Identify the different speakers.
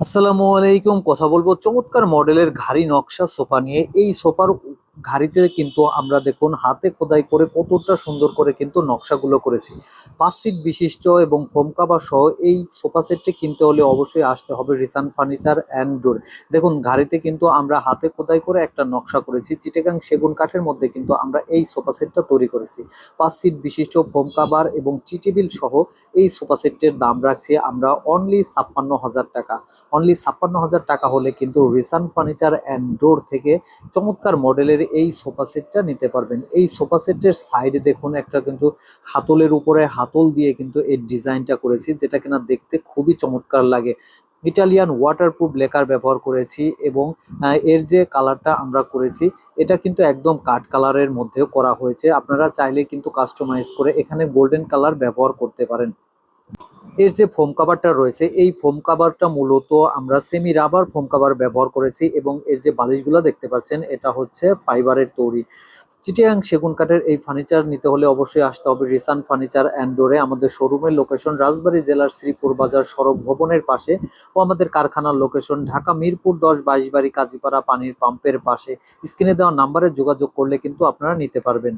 Speaker 1: আসসালামু আলাইকুম। কথা বলব চমৎকার মডেলের ঘাড়ি নকশা সোফা নিয়ে। এই সোফার ঘাড়িতে কিন্তু আমরা দেখুন, হাতে খোদাই করে কতটা সুন্দর করে কিন্তু নকশাগুলো করেছি। পাঁচ সিট বিশিষ্ট এবং কাভার সহ এই সোফা সেটটি কিনতে হলে অবশ্যই আসতে হবে রিসান ফার্নিচার অ্যান্ড ডোর। দেখুন, ঘাড়িতে কিন্তু আমরা হাতে খোদাই করে একটা নকশা করেছি, চিটেগাং সেগুন কাঠের মধ্যে কিন্তু আমরা এই সোফা সেটটা তৈরি করেছি। পাঁচ সিট বিশিষ্ট ফোম কাভার এবং টি টেবিল সহ এই সোফা সেটটির দাম রাখছি আমরা অনলি ছাপ্পান্ন হাজার টাকা। অনলি ছাপ্পান্ন হাজার টাকা হলে কিন্তু রিসান ফার্নিচার অ্যান্ড ডোর থেকে চমৎকার মডেলের এই সোফা সেটটা নিতে পারবেন। এই সোফা সেটের সাইডে দেখুন একটা কিন্তু হাতলের উপরে হাতল দিয়ে কিন্তু এই ডিজাইনটা করেছি, যেটা কিনা দেখতে খুবই চমৎকার লাগে। ইটালিয়ান ওয়াটারপ্রুফ লেকার ব্যবহার করেছি এবং এর যে কালারটা আমরা করেছি, এটা কিন্তু একদম কাঠ কালারের মধ্যেও করা হয়েছে। আপনারা চাইলে কিন্তু কাস্টমাইজ করে এখানে গোল্ডেন কালার ব্যবহার করতে পারেন। এর যে ফোম কাভারটা রয়েছে, এই ফোম কাভারটা মূলত আমরা সেমি রাবার ফোম কাভার ব্যবহার করেছি এবং এর যে বালিশগুলো দেখতে পাচ্ছেন, এটা হচ্ছে ফাইবারের তৈরি। চিটিয়াং সেগুন কাঠের এই ফার্নিচার নিতে হলে অবশ্যই আসতে হবে রিসান ফার্নিচার অ্যান্ডোরে আমাদের শোরুমের লোকেশন রাজবাড়ী জেলার শ্রীপুর বাজার সড়ক ভবনের পাশে ও আমাদের কারখানার লোকেশন ঢাকা মিরপুর দশ বাইশ বাড়ি কাজীপাড়া পানির পাম্পের পাশে। স্ক্রিনে দেওয়া নাম্বারে যোগাযোগ করলে কিন্তু আপনারা নিতে পারবেন।